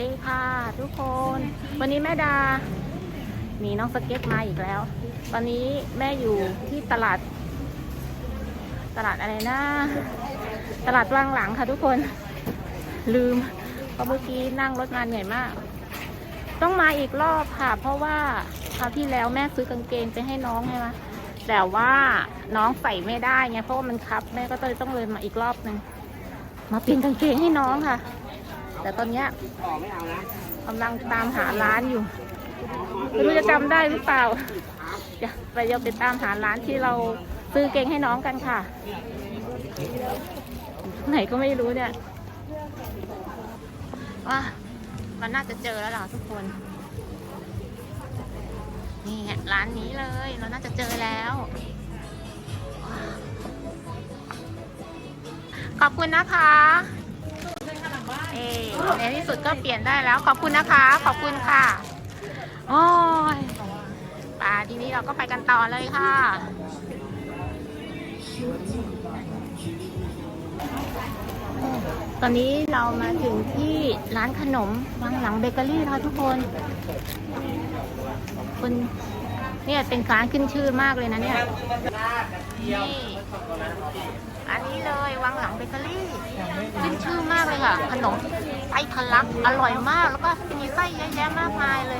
ดีค่ะทุกคน วันนี้แม่ดา มีน้องสเก็ตมาอีกแล้วตอนนี้แม่อยู่ที่ตลาด ตลาดอะไรนะ ตลาดวังหลังค่ะทุกคน ลืมเพราะเมื่อกี้นั่งรถมาเหนื่อยมาก ต้องมาอีกรอบค่ะ เพราะว่าคราวที่แล้วแม่ซื้อกางเกงไปให้น้องใช่ไหมแต่ว่าน้องใส่ไม่ได้ไงเพราะว่ามันคับแม่ก็เลยต้องเลยมาอีกรอบหนึ่งมาเปลี่ยนกางเกงให้น้องค่ะ แต่ตอนเนี้ยไม่เอานะกำลังตามหาร้านอยู่ไม่รู้จะจำได้หรือเปล่าเดี๋ยวไปเดี๋ยวไปตามหาร้านที่เราซื้อเกงให้น้องกันค่ะ ไหนก็ไม่รู้เนี่ยว่ามันน่าจะเจอแล้วล่ะทุกคน นี่ร้านนี้เลย เราน่าจะเจอแล้ว ขอบคุณนะคะ เอในที่สุดก็เปลี่ยนได้แล้ว ขอบคุณนะคะ ขอบคุณค่ะ โอ้ยป่าทีนี้เราก็ไปกันต่อเลยค่ะตอนนี้เรามาถึงที่ร้านขนมวังหลังเบเกอรี่ค่ะทุกคนคุณเนี่ยเป็นร้านขึ้นชื่อมากเลยนะเนี่ยนี่อันนี้เลยวังหลังเบเกอรี่ ค่ะ ขนมไส้ทะลักอร่อยมาก แล้วก็มีไส้เยอะแยะมากมายเลย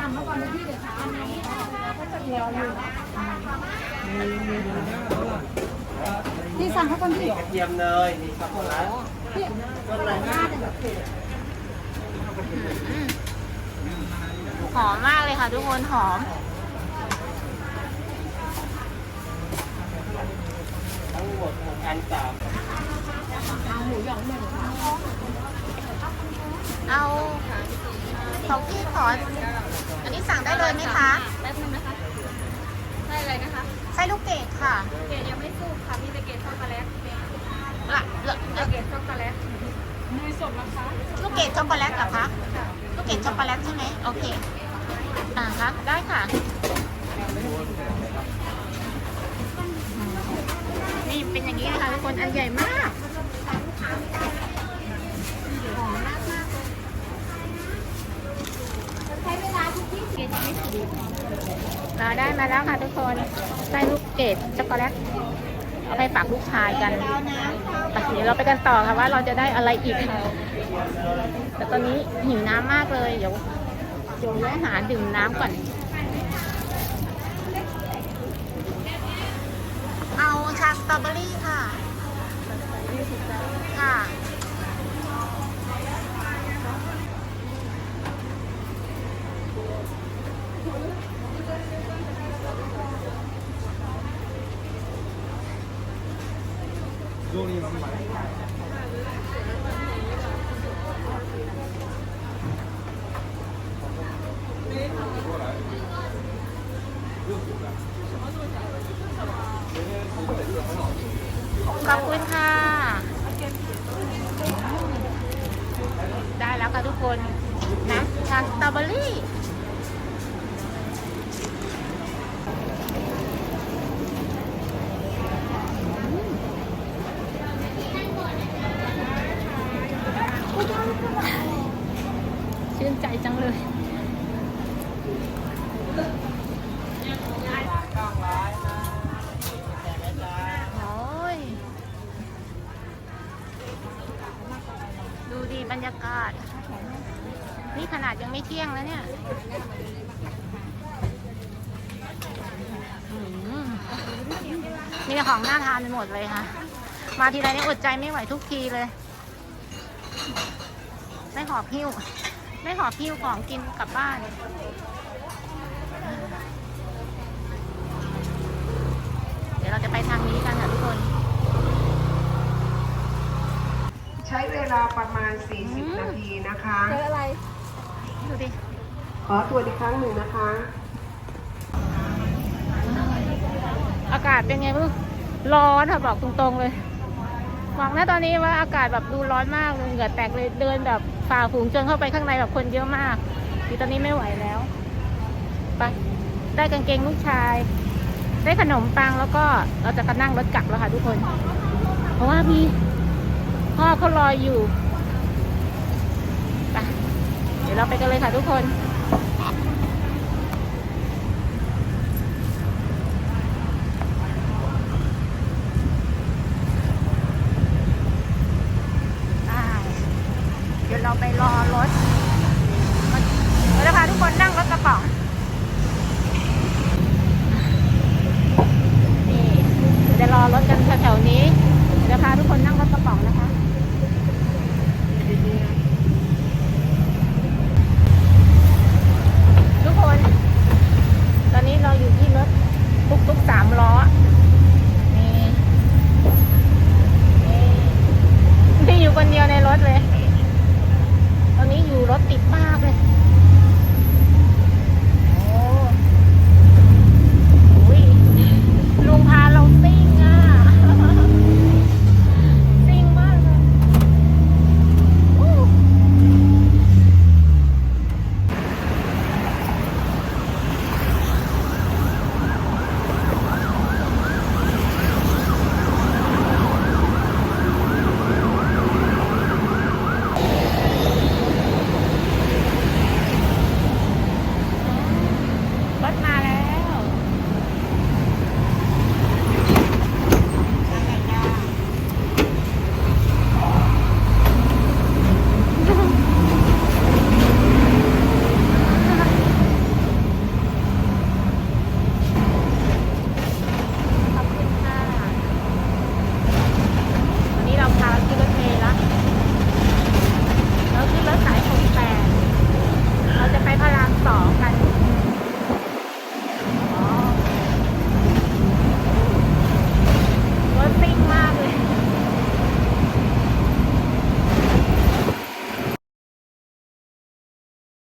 ที่สั่งเขาคนที่กระเทียมเนยมีช็อกโกแลตต้นอะไรนะอืมหอมมากเลยค่ะทุกคนหอมทั้งหมดหกอันสามเอา ของพี่ขออันนี้สั่งได้เลยไหมคะแป๊บนึงนะคะใช่อะไรนะคะไส้ลูกเกดค่ะเกดยังไม่สุกค่ะมีแต่เกดช็อกโกแลตละละแต่เกดช็อกโกแลตเนยสดนะคะลูกเกดช็อกโกแลตเหรอคะลูกเกดช็อกโกแลตใช่ไหมโอเคอ่าคะได้ค่ะอืมนี่เป็นอย่างนี้นะคะทุกคนอันใหญ่มากหอมมากมากเลย ใช้เวลาทุกที่เกดยังไม่สุก เราได้มาแล้วค่ะทุกคนไส้ลูกเกดช็อกโกแลตเอาไปฝากลูกชายกันไปเดี๋ยวเราไปกันต่อค่ะว่าเราจะได้อะไรอีกค่ะแต่ตอนนี้หิวน้ำมากเลยเดี๋ยวเดี๋ยวแวะหาดื่มน้ำก่อน เอาชาสตรอเบอรี่ค่ะ ค่ะ ขอบคุณค่ะ ได้แล้วค่ะทุกคน น้ำชาสตรอเบอรี่ นใจจังเลยดูดีบรรยากาศ นี่ขนาดยังไม่เที่ยงแล้วเนี่ยมมีแต่ของน่าทานไปหมดเลยค่ะ มาทีไรนี่อดใจไม่ไหวทุกทีเลย ไม่หอบหิ้ว ไม่หอบหิ้วของกินกลับบ้าน เดี๋ยวเราจะไปทางนี้กันค่ะทุกคน ใช้เวลาประมาณอืม40 นาทีนะคะ เจออะไร ดูดิ ขอตัวจอีกครั้งหนึ่งนะคะ อากาศเป็นไงไม่รู้ร้อนค่ะบอกตรงๆเลยบอกนะตอนนี้ว่าอากาศแบบดูร้อนมากเลยเหงื่อแตกเลยเดินแบบ ฝ่าฝูงจนเข้าไปข้างในแบบคนเยอะมากทีตอนนี้ไม่ไหวแล้วไปได้กางเกงลูกชาย ได้ขนมปังแล้วก็เราจะกนั่งรถกลับแล้วค่ะทุกคน เพราะว่ามีพ่อเขารออยู่ไปเดี๋ยวเราไปกันเลยค่ะทุกคน อนรถเราจะพาทุกคนนั่งรถกระป๋องนี่จะรอรถกันแถวๆนี้จะพาทุกคนนั่งรถกระป๋องนะคะทุกคน ตอนนี้เราอยู่ที่รถทุกๆสามล้อนี่นี่อยู่คนเดียวในรถเลย รถติดมากเลย